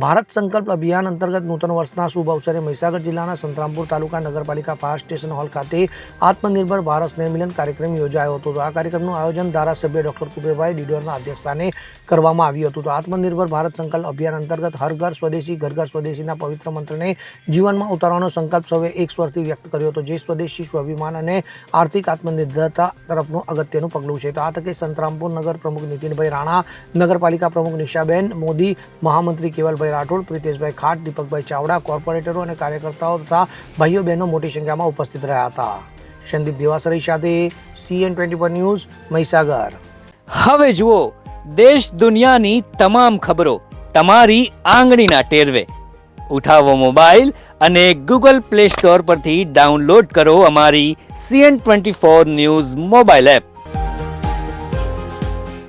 ભારત સંકલ્પ અભિયાન અંતર્ગત નૂતન વર્ષના શુભ અવસરે મહીસાગર જિલ્લાના સંતરામપુર તાલુકા નગરપાલિકા ફાયર સ્ટેશન હોલ ખાતે આત્મનિર્ભર ભારત સ્નેહ મિલન કાર્યક્રમ યોજાયો હતો. તો આ કાર્યક્રમનું આયોજન ધારાસભ્ય ડોક્ટર કુબેરભાઈ ડીડોરના અધ્યક્ષસ્થાને કરવામાં આવ્યું હતું. તો આત્મનિર્ભર ભારત સંકલ્પ અભિયાન અંતર્ગત હર ઘર સ્વદેશી, ઘર ઘર સ્વદેશીના પવિત્ર મંત્રને જીવનમાં ઉતારવાનો સંકલ્પ સૌએ એક સ્વરથી વ્યક્ત કર્યો હતો. જે સ્વદેશી, સ્વાભિમાન અને આર્થિક આત્મનિર્ભરતા તરફનું અગત્યનું પગલું છે. તો આ તકે સંતરામપુર નગર પ્રમુખ નીતિનભાઈ રાણા, નગરપાલિકા પ્રમુખ નિશાબેન મોદી, મહામંત્રી કેવલભાઈ રાઠોડ, પ્રિતેશભાઈ ખાટ, દીપકભાઈ ચાવડા, કોર્પોરેટરો અને કાર્યકર્તાઓ તથા ભાઈઓ બહેનો મોટી સંખ્યામાં ઉપસ્થિત રહ્યા હતા. સંદીપ દેવાસરી સાથે CN twenty four news, Mahisagar. હવે જુઓ, દેશ દુનિયાની તમામ ખબરો તમારી આંગળીના ટેરવે. ઉઠાવો મોબાઈલ અને ગૂગલ પ્લે સ્ટોર પરથી ડાઉનલોડ કરો અમારી CN twenty four news mobile app.